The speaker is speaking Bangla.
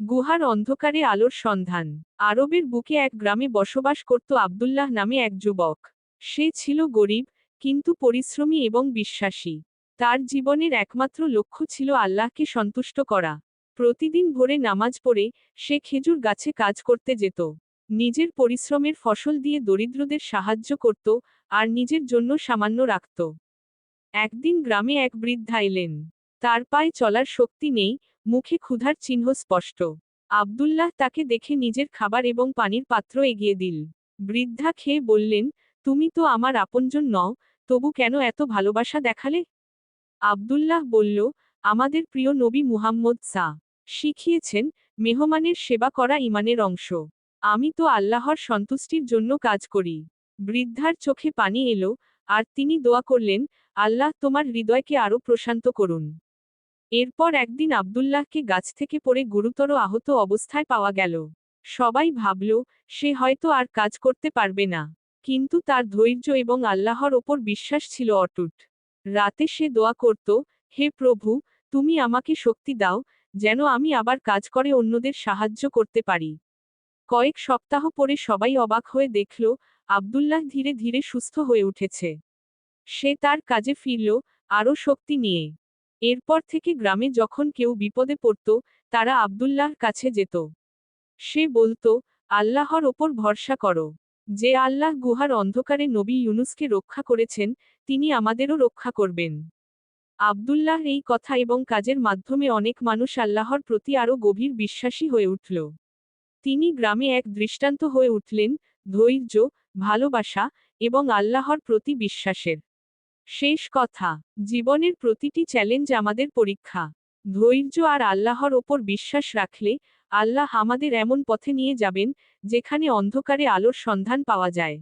গুহার অন্ধকারে আলোর সন্ধান। আরবের বুকে এক গ্রামে বসবাস করত আবদুল্লাহ নামে এক যুবক। সে ছিল গরিব, কিন্তু পরিশ্রমী এবং বিশ্বাসী। তার জীবনের একমাত্র লক্ষ্য ছিল আল্লাহকে সন্তুষ্ট করা। প্রতিদিন ভোরে নামাজ পড়ে, সে খেজুর গাছে কাজ করতে যেত। নিজের পরিশ্রমের ফসল দিয়ে দরিদ্রদের সাহায্য করত, আর নিজের জন্য সামান্য রাখত। একদিন গ্রামে এক বৃদ্ধা এলেন। তার পায়ে চলার শক্তি নেই মুখে ক্ষুধার চিহ্ন স্পষ্ট। আবদুল্লাহ তাকে দেখে নিজের খাবার এবং পানির পাত্র এগিয়ে দিল। বৃদ্ধা খেয়ে বললেন, তুমি তো আমার আপনজন নও, তবু কেন এত ভালোবাসা দেখালে? আবদুল্লাহ বলল, আমাদের প্রিয় নবী মুহাম্মদ সা, শিখিয়েছেন, মেহমানের সেবা করা ইমানের অংশ। আমি তো আল্লাহর সন্তুষ্টির জন্য কাজ করি। বৃদ্ধার চোখে পানি এলো, আর তিনি দোয়া করলেন, আল্লাহ তোমার হৃদয়কে আরও প্রশান্ত করুন। এরপর একদিন আবদুল্লাহকে গাছ থেকে পড়ে গুরুতর আহত অবস্থায় পাওয়া গেল। সবাই ভাবল, সে হয়তো আর কাজ করতে পারবে না। কিন্তু তার ধৈর্য এবং আল্লাহর ওপর বিশ্বাস ছিল অটুট। রাতে সে দোয়া করত, হে প্রভু, তুমি আমাকে শক্তি দাও, যেন আমি আবার কাজ করে অন্যদের সাহায্য করতে পারি। কয়েক সপ্তাহ পরে সবাই অবাক হয়ে দেখল, আবদুল্লাহ ধীরে ধীরে সুস্থ হয়ে উঠেছে। সে তার কাজে ফিরল, আরও শক্তি নিয়ে। এরপর থেকে গ্রামে যখন কেউ বিপদে পড়ত, তারা আবদুল্লাহর কাছে যেত। সে বলতো, আল্লাহর ওপর ভরসা করো। যে আল্লাহ গুহার অন্ধকারে নবী ইউনুসকে রক্ষা করেছেন, তিনি আমাদেরও রক্ষা করবেন। আবদুল্লাহ এই কথা এবং কাজের মাধ্যমে অনেক মানুষ আল্লাহর প্রতি আরও গভীর বিশ্বাসী হয়ে উঠল। তিনি গ্রামে এক দৃষ্টান্ত হয়ে উঠলেন, ধৈর্য, ভালোবাসা এবং আল্লাহর প্রতি বিশ্বাসের। শেষ কথা, জীবনের প্রতিটি চ্যালেঞ্জ আমাদের পরীক্ষা। ধৈর্য আর আল্লাহর ওপর বিশ্বাস রাখলে, আল্লাহ আমাদের এমন পথে নিয়ে যাবেন, যেখানে অন্ধকারে আলোর সন্ধান পাওয়া যায়।